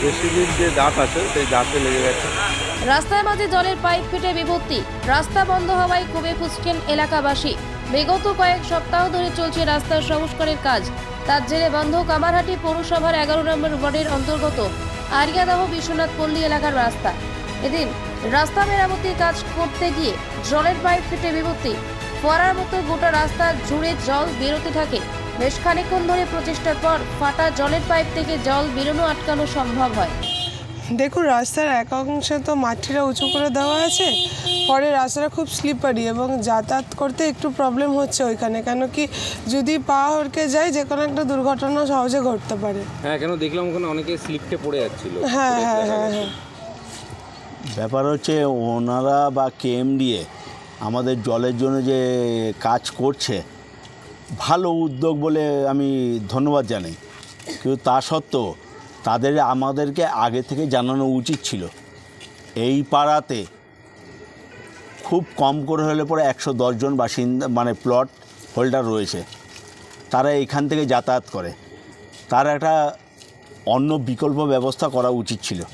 জেসিবির রাস্তার মাঝে জলের পাইপ ফেটে বিপত্তি রাস্তা বন্ধ হওয়ায় খুবই ফুসছেন এলাকাবাসী। বিগত কয়েক সপ্তাহ ধরে চলছে রাস্তার সংস্কারের কাজ। তার জেরে বন্ধ কামারহাটি পৌরসভার এগারো নম্বর ওয়ার্ডের অন্তর্গত আরিয়াদাহ বিশ্বনাথ পল্লী এলাকার রাস্তা। এদিন রাস্তা মেরামতির কাজ করতে গিয়ে জলের পাইপ ফেটে বিপত্তি ফোয়ারার মতো গোটা রাস্তা জুড়ে জল বেরোতে থাকে। বেশ খানিকক্ষণ ধরে প্রচেষ্টার পর ফাটা জলের পাইপ থেকে জল বেরোনো আটকানো সম্ভব হয়। দেখুন রাস্তার এক অংশে তো মাটিটা উঁচু করে দেওয়া আছে পরে রাস্তাটা খুব স্লিপারি এবং যাতায়াত করতে একটু প্রবলেম হচ্ছে ওইখানে। কেন কি যদি পা হড়কে যায় যে কোনো একটা দুর্ঘটনা সহজে ঘটতে পারে। হ্যাঁ কেন দেখলাম ওখানে অনেকে স্লিপকে পড়ে যাচ্ছিল। হ্যাঁ হ্যাঁ হ্যাঁ হ্যাঁ। ব্যাপার হচ্ছে ওনারা বা কেএমডিএ আমাদের জলের জন্য যে কাজ করছে ভালো উদ্যোগ বলে আমি ধন্যবাদ জানাই। কিন্তু তা সত্ত্বেও তাদের আমাদেরকে আগে থেকে জানানো উচিত ছিল। এই পাড়াতে খুব কম করে হলে পরে একশো দশজন বাসিন্দা মানে প্লট হোল্ডার রয়েছে। তারা এখান থেকে যাতায়াত করে। তার একটা অন্য বিকল্প ব্যবস্থা করা উচিত ছিল।